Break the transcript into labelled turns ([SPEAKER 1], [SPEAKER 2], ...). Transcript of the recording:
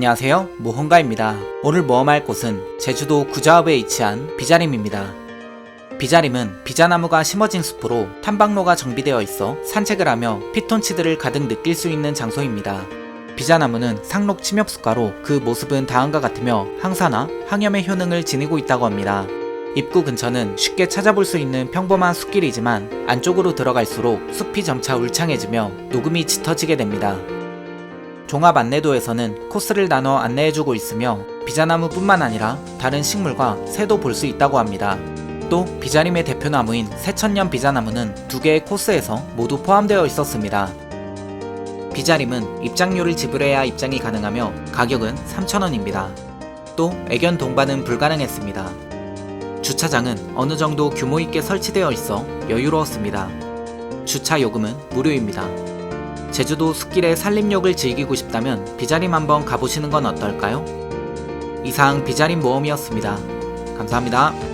[SPEAKER 1] 안녕하세요. 모험가입니다. 오늘 모험할 곳은 제주도 구자읍에 위치한 비자림입니다. 비자림은 비자나무가 심어진 숲으로 탐방로가 정비되어 있어 산책을 하며 피톤치드를 가득 느낄 수 있는 장소입니다. 비자나무는 상록 침엽수가로 그 모습은 다음과 같으며 항산화, 항염의 효능을 지니고 있다고 합니다. 입구 근처는 쉽게 찾아볼 수 있는 평범한 숲길이지만 안쪽으로 들어갈수록 숲이 점차 울창해지며 녹음이 짙어지게 됩니다. 종합 안내도에서는 코스를 나눠 안내해주고 있으며 비자나무뿐만 아니라 다른 식물과 새도 볼 수 있다고 합니다. 또 비자림의 대표나무인 새천년 비자나무는 두 개의 코스에서 모두 포함되어 있었습니다. 비자림은 입장료를 지불해야 입장이 가능하며 가격은 3,000원입니다. 또 애견 동반은 불가능했습니다. 주차장은 어느 정도 규모 있게 설치되어 있어 여유로웠습니다. 주차 요금은 무료입니다. 제주도 숲길의 산림욕을 즐기고 싶다면 비자림 한번 가보시는 건 어떨까요? 이상 비자림 모험이었습니다. 감사합니다.